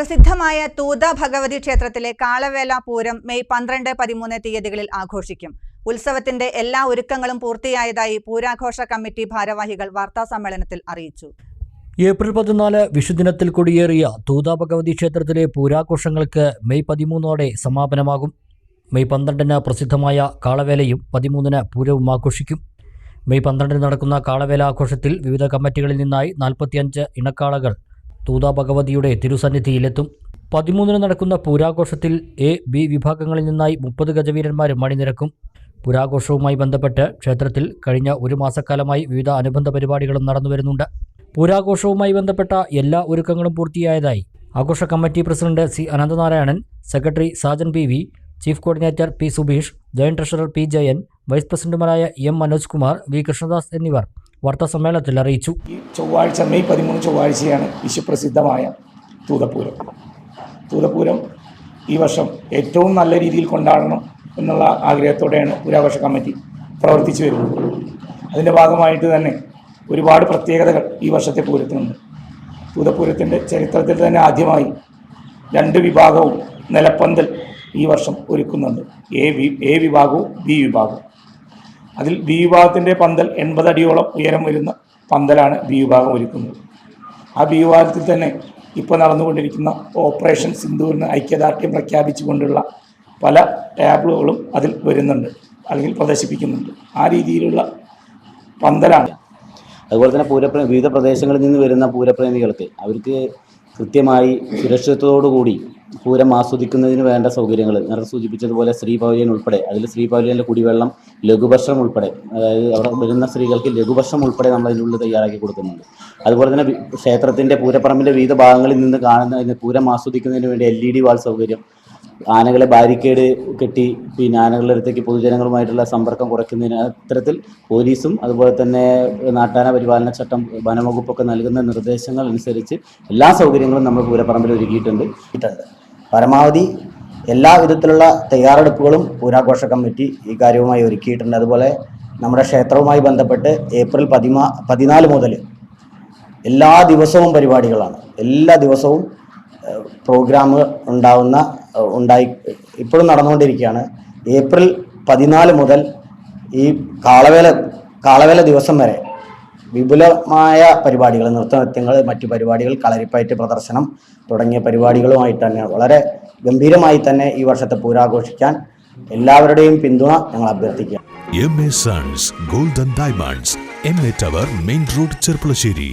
പ്രസിദ്ധമായ തൂത ഭഗവതി ക്ഷേത്രത്തിലെ കാളവേല പൂരം മെയ് പന്ത്രണ്ട് പതിമൂന്ന് തീയതികളിൽ ആഘോഷിക്കും. ഉത്സവത്തിന്റെ എല്ലാ ഒരുക്കങ്ങളും പൂർത്തിയായതായി പൂരാഘോഷ കമ്മിറ്റി ഭാരവാഹികൾ വാർത്താസമ്മേളനത്തിൽ അറിയിച്ചു. ഏപ്രിൽ പതിനാല് വിഷുദിനത്തിൽ കൊടിയേറിയ തൂത ഭഗവതി ക്ഷേത്രത്തിലെ പൂരാഘോഷങ്ങൾക്ക് മെയ് പതിമൂന്നോടെ സമാപനമാകും. മെയ് പന്ത്രണ്ടിന് പ്രസിദ്ധമായ കാളവേലയും പതിമൂന്നിന് പൂരവും ആഘോഷിക്കും. മെയ് പന്ത്രണ്ടിന് നടക്കുന്ന കാളവേല ആഘോഷത്തിൽ വിവിധ കമ്മിറ്റികളിൽ നിന്നായി നാൽപ്പത്തിയഞ്ച് ഇണക്കാളകൾ തൂതാ ഭഗവതിയുടെ തിരുസന്നിധിയിലെത്തും. പതിമൂന്നിന് നടക്കുന്ന പൂരാഘോഷത്തിൽ എ ബി വിഭാഗങ്ങളിൽ നിന്നായി മുപ്പത് ഗജവീരന്മാരും അണിനിരക്കും പുരാഘോഷവുമായി ബന്ധപ്പെട്ട് ക്ഷേത്രത്തിൽ കഴിഞ്ഞ ഒരു മാസക്കാലമായി വിവിധ അനുബന്ധ പരിപാടികളും നടന്നുവരുന്നുണ്ട് പുരാഘോഷവുമായി ബന്ധപ്പെട്ട എല്ലാ ഒരുക്കങ്ങളും പൂർത്തിയായതായി ആഘോഷ committee president C Ananthanarayanan secretary Sajan P V chief coordinator P Subeesh joint treasurer P Jayan vice പ്രസിഡന്റുമാരായ എം മനോജ് കുമാർ വി കൃഷ്ണദാസ് എന്നിവർ വാർത്താസമ്മേളനത്തിൽ അറിയിച്ചു. ഈ ചൊവ്വാഴ്ച മെയ് പതിമൂന്ന് ചൊവ്വാഴ്ചയാണ് വിശ്വപ്രസിദ്ധമായ തൂതപ്പൂരം തൂതപ്പൂരം ഈ വർഷം ഏറ്റവും നല്ല രീതിയിൽ കൊണ്ടാടണം എന്നുള്ള ആഗ്രഹത്തോടെയാണ് പുരാഘോഷ കമ്മിറ്റി പ്രവർത്തിച്ചു വരുന്നത്. അതിന്റെ ഭാഗമായിട്ട് തന്നെ ഒരുപാട് പ്രത്യേകതകൾ ഈ വർഷത്തെ പൂരത്തിനുണ്ട്. തൂതപ്പൂരത്തിന്റെ ചരിത്രത്തിൽ തന്നെ ആദ്യമായി രണ്ട് വിഭാഗവും നിലപ്പന്തൽ ഈ വർഷം ഒരുക്കുന്നുണ്ട്. എ വി എ വിഭാഗവും ബി വിഭാഗവും. അതിൽ ബി വിഭാഗത്തിന്റെ പന്തൽ എൺപത് അടിയോളം ഉയരം വരുന്ന പന്തലാണ് ബി വിഭാഗം ഒരുക്കുന്നത്. ആ ബി വിഭാഗത്തിൽ തന്നെ ഇപ്പോൾ നടന്നുകൊണ്ടിരിക്കുന്ന ഓപ്പറേഷൻ സിന്ധൂരിന് ഐക്യദാർഢ്യം പ്രഖ്യാപിച്ചുകൊണ്ടുള്ള പല ടാബ്ലുകളും അതിൽ വരുന്നുണ്ട് അല്ലെങ്കിൽ പ്രദർശിപ്പിക്കുന്നുണ്ട്. ആ രീതിയിലുള്ള പന്തലാണ്. അതുപോലെ തന്നെ പൂരപ്രേ വിവിധ പ്രദേശങ്ങളിൽ നിന്ന് വരുന്ന പൂരപ്രേമികൾക്ക് അവർക്ക് കൃത്യമായി സുരക്ഷിതത്തോടുകൂടി പൂരം ആസ്വദിക്കുന്നതിന് വേണ്ട സൗകര്യങ്ങൾ. നേരത്തെ സൂചിപ്പിച്ചതുപോലെ ശ്രീ പൗലിയൻ ഉൾപ്പെടെ അതിൽ ശ്രീ പൗലിയനിലെ കുടിവെള്ളം ലഘുഭക്ഷണം ഉൾപ്പെടെ അതായത് അവിടെ വരുന്ന സ്ത്രീകൾക്ക് ലഘുഭക്ഷണം ഉൾപ്പെടെ നമ്മൾ അതിനുള്ളിൽ തയ്യാറാക്കി കൊടുക്കുന്നുണ്ട്. അതുപോലെ തന്നെ ക്ഷേത്രത്തിന്റെ പൂരപ്പറമ്പിന്റെ വിവിധ ഭാഗങ്ങളിൽ നിന്ന് കാണുന്ന പൂരം ആസ്വദിക്കുന്നതിന് വേണ്ടി എൽ ഇ ഡി വാൾ സൗകര്യം ആനകളെ ബാരിക്കേഡ് കെട്ടി പിന്നെ ആനകളുടെ അടുത്തേക്ക് പൊതുജനങ്ങളുമായിട്ടുള്ള സമ്പർക്കം കുറയ്ക്കുന്നതിന് അത്തരത്തിൽ പോലീസും അതുപോലെ തന്നെ നാട്ടാന പരിപാലന ചട്ടം വനംവകുപ്പൊക്കെ നൽകുന്ന നിർദ്ദേശങ്ങൾ അനുസരിച്ച് എല്ലാ സൗകര്യങ്ങളും നമ്മൾ പൂരപ്പറമ്പിൽ ഒരുക്കിയിട്ടുണ്ട്. പരമാവധി എല്ലാ വിധത്തിലുള്ള തയ്യാറെടുപ്പുകളും പൂരാഘോഷ കമ്മിറ്റി ഈ കാര്യവുമായി ഒരുക്കിയിട്ടുണ്ട്. അതുപോലെ നമ്മുടെ ക്ഷേത്രവുമായി ബന്ധപ്പെട്ട് ഏപ്രിൽ പതിമാ പതിനാല് മുതൽ എല്ലാ ദിവസവും പരിപാടികളാണ്. എല്ലാ ദിവസവും പ്രോഗ്രാം ഉണ്ടാവുന്ന ഉണ്ടായി ഇപ്പോഴും നടന്നുകൊണ്ടിരിക്കുകയാണ്. ഏപ്രിൽ പതിനാല് മുതൽ ഈ കാളവേല കാളവേല ദിവസം വരെ വിപുലമായ പരിപാടികൾ നൃത്തനൃത്യങ്ങൾ മറ്റു പരിപാടികൾ കളരിപ്പയറ്റ് പ്രദർശനം തുടങ്ങിയ പരിപാടികളുമായി തന്നെ വളരെ ഗംഭീരമായി തന്നെ ഈ വർഷത്തെ പൂരാഘോഷിക്കാൻ എല്ലാവരുടെയും പിന്തുണ ഞങ്ങൾ അഭ്യർത്ഥിക്കുക M A sons golden diamonds M A tower main road Cherpulassery.